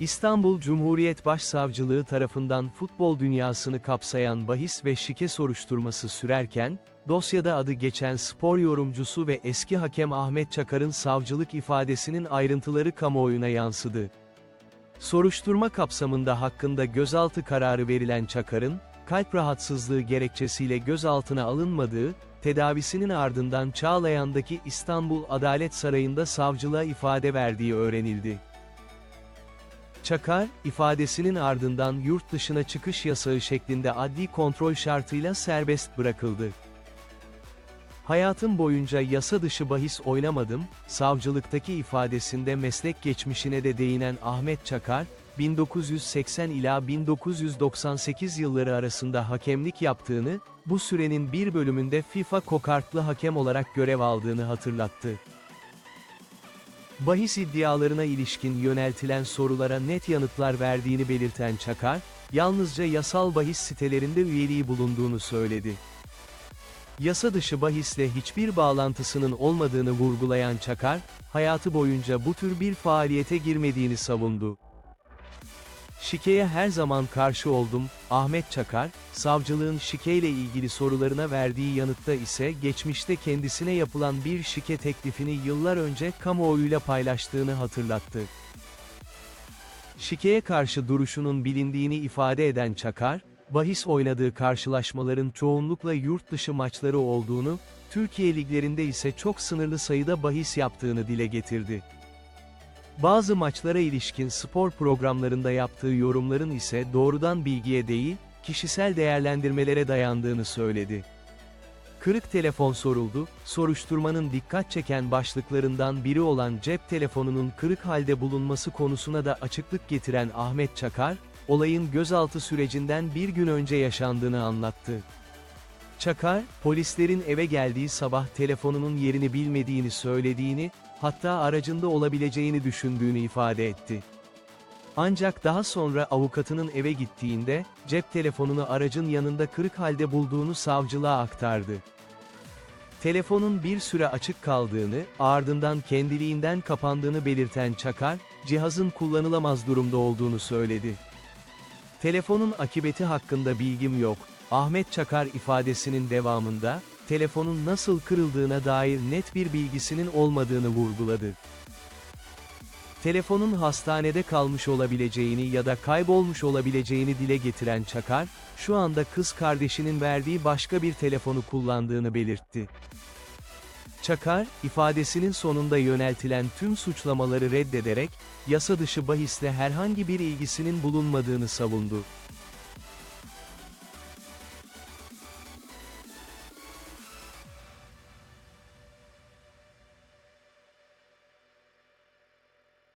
İstanbul Cumhuriyet Başsavcılığı tarafından futbol dünyasını kapsayan bahis ve şike soruşturması sürerken, dosyada adı geçen spor yorumcusu ve eski hakem Ahmet Çakar'ın savcılık ifadesinin ayrıntıları kamuoyuna yansıdı. Soruşturma kapsamında hakkında gözaltı kararı verilen Çakar'ın, kalp rahatsızlığı gerekçesiyle gözaltına alınmadığı, tedavisinin ardından Çağlayan'daki İstanbul Adalet Sarayı'nda savcılığa ifade verdiği öğrenildi. Çakar, ifadesinin ardından yurt dışına çıkış yasağı şeklinde adli kontrol şartıyla serbest bırakıldı. Hayatım boyunca yasa dışı bahis oynamadım, savcılıktaki ifadesinde meslek geçmişine de değinen Ahmet Çakar, 1980 ila 1998 yılları arasında hakemlik yaptığını, bu sürenin bir bölümünde FIFA kokartlı hakem olarak görev aldığını hatırlattı. Bahis iddialarına ilişkin yöneltilen sorulara net yanıtlar verdiğini belirten Çakar, yalnızca yasal bahis sitelerinde üyeliği bulunduğunu söyledi. Yasa dışı bahisle hiçbir bağlantısının olmadığını vurgulayan Çakar, hayatı boyunca bu tür bir faaliyete girmediğini savundu. Şikeye her zaman karşı oldum, Ahmet Çakar, savcılığın şikeyle ilgili sorularına verdiği yanıtta ise geçmişte kendisine yapılan bir şike teklifini yıllar önce kamuoyuyla paylaştığını hatırlattı. Şikeye karşı duruşunun bilindiğini ifade eden Çakar, bahis oynadığı karşılaşmaların çoğunlukla yurt dışı maçları olduğunu, Türkiye liglerinde ise çok sınırlı sayıda bahis yaptığını dile getirdi. Bazı maçlara ilişkin spor programlarında yaptığı yorumların ise doğrudan bilgiye değil, kişisel değerlendirmelere dayandığını söyledi. Kırık telefon soruldu, soruşturmanın dikkat çeken başlıklarından biri olan cep telefonunun kırık halde bulunması konusuna da açıklık getiren Ahmet Çakar, olayın gözaltı sürecinden bir gün önce yaşandığını anlattı. Çakar, polislerin eve geldiği sabah telefonunun yerini bilmediğini söylediğini, hatta aracında olabileceğini düşündüğünü ifade etti. Ancak daha sonra avukatının eve gittiğinde, cep telefonunu aracın yanında kırık halde bulduğunu savcılığa aktardı. Telefonun bir süre açık kaldığını, ardından kendiliğinden kapandığını belirten Çakar, cihazın kullanılamaz durumda olduğunu söyledi. Telefonun akıbeti hakkında bilgim yok, Ahmet Çakar ifadesinin devamında, telefonun nasıl kırıldığına dair net bir bilgisinin olmadığını vurguladı. Telefonun hastanede kalmış olabileceğini ya da kaybolmuş olabileceğini dile getiren Çakar, şu anda kız kardeşinin verdiği başka bir telefonu kullandığını belirtti. Çakar, ifadesinin sonunda yöneltilen tüm suçlamaları reddederek, yasa dışı bahisle herhangi bir ilgisinin bulunmadığını savundu.